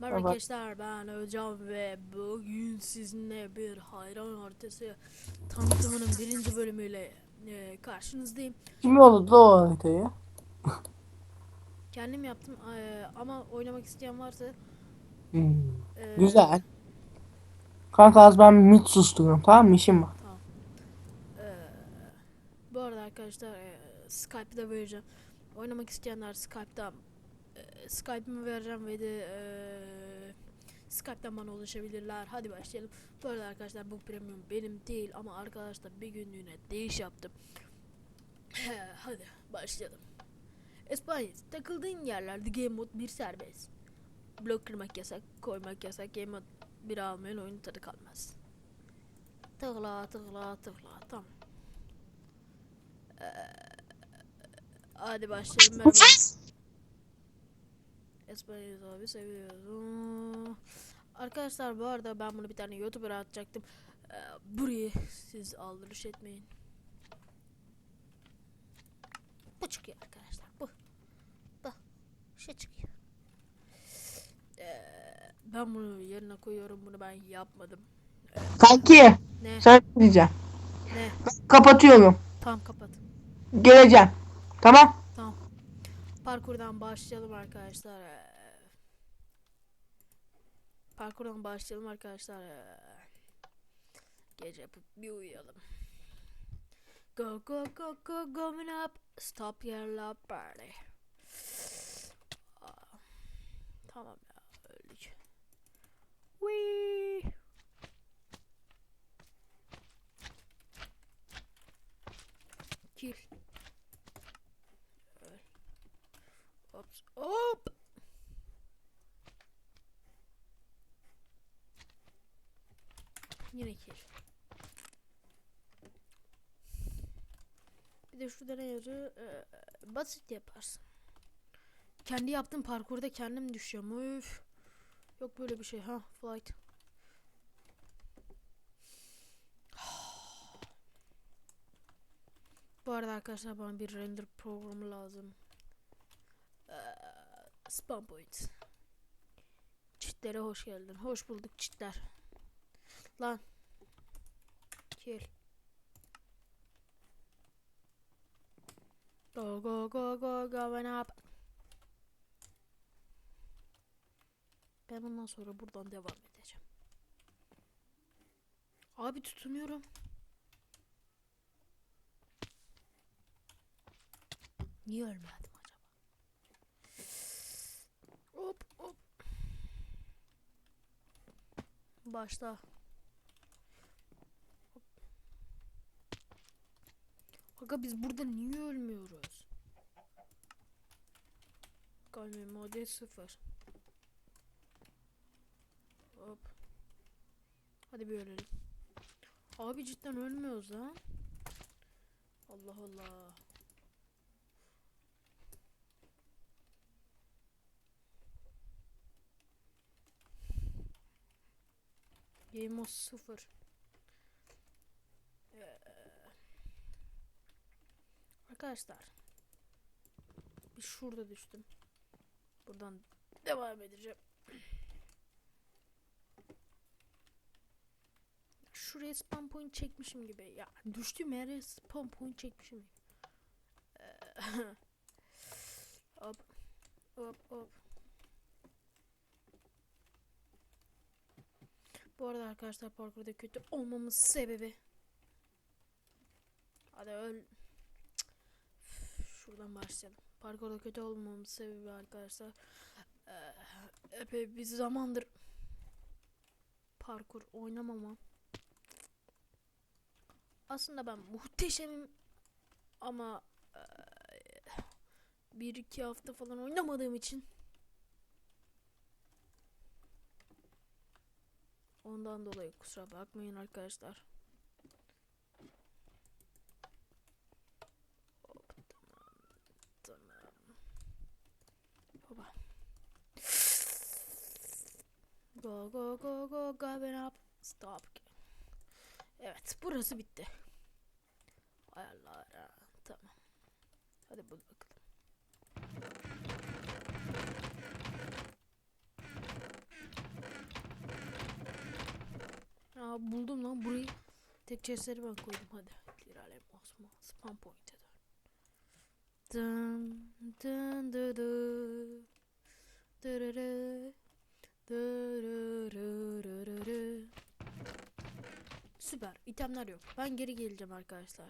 Merhaba arkadaşlar ben Özcan ve bugün sizinle bir hayran haritası tanıtımının birinci bölümüyle e, karşınızdayım. Kim yolladı o haritayı? Kendim yaptım e, ama oynamak isteyen varsa Hmm, e, Güzel. Kanka az ben mit susturuyorum tamam mı işim var. e, bu arada arkadaşlar e, Skype'da vereceğim. Oynamak isteyenler Skype'da e, Skype'ımı vereceğim ve de e, Skype'dan bana ulaşabilirler. Hadi başlayalım. Bu arada arkadaşlar bu premium benim değil ama arkadaşlar bir günlüğüne değiş yaptım. Hadi başlayalım. Espanya takıldığın yerlerde game mode 1 serbest. Blok kırmak yasak, koymak yasak. Game mode 1 almayan oyunun tadı kalmaz. Tıkla tıkla tıkla tamam. Ee, hadi başlayalım. Merhaba. Abi seviyorum. Arkadaşlar bu arada ben bunu bir tane YouTuber'a atacaktım. Ee, burayı siz aldırış etmeyin. Bu çıkıyor arkadaşlar. Bu. Bu. Şey çıkıyor. Ee, ben bunu yerine koyuyorum. Bunu ben yapmadım. Kanki Ne? sen ne diyeceğim. Ne? Kapatıyorum. Tamam kapat. Geleceğim. Tamam. Tamam. Parkurdan başlayalım arkadaşlar. Parkurdan başlayalım arkadaşlar. Ee, Gece yapıp bir uyuyalım. Go go go go going up. Stop your love party. Tamam ya öldük. Wee. Kill. Ops. Hop. Yine. Bir de şurada ne yazıyor? Ee, basit yaparsın. Kendi yaptığım parkurda kendim düşüyorum. Üf. Yok böyle bir şey ha. Flight. Bu arada arkadaşlar bana bir render programı lazım. Ee, Spawn point. Çitlere hoş geldin. Hoş bulduk çitler. Lan. Kill. Go go go go going up. Ben ondan sonra buradan devam edeceğim. Abi tutunuyorum. Niye ölmedim acaba? Hop hop. Başla. Aga biz burada niye ölmüyoruz? Kalbim mode sıfır. Hop. Hadi bir ölelim. Abi cidden ölmüyoruz ha. Allah Allah. Game mode 0. Ee, arkadaşlar. Bir şurada düştüm. Buradan devam edeceğim. Şuraya spam point çekmişim gibi. Ya düştüğüm yere spam point çekmişim gibi. Ee, hop. Hop hop. Bu arada arkadaşlar parkurda kötü olmamın sebebi. Hadi öl. Şuradan başlayalım. Parkurda kötü olmamın sebebi arkadaşlar. Epey bir zamandır parkur oynamamam. Aslında ben muhteşemim ama bir iki hafta falan oynamadığım için Ondan dolayı kusura bakmayın arkadaşlar. Go go go go go up. Stop. Evet burası bitti. Ayarlar. Tamam. Hadi bunu bakalım. Aa, buldum lan burayı. Tek chestleri ben koydum hadi. İlerleyelim Osman. Spam point'e dön. Dın dın dı dı. Dırırı. Süper. İtemler yok. Ben geri geleceğim arkadaşlar.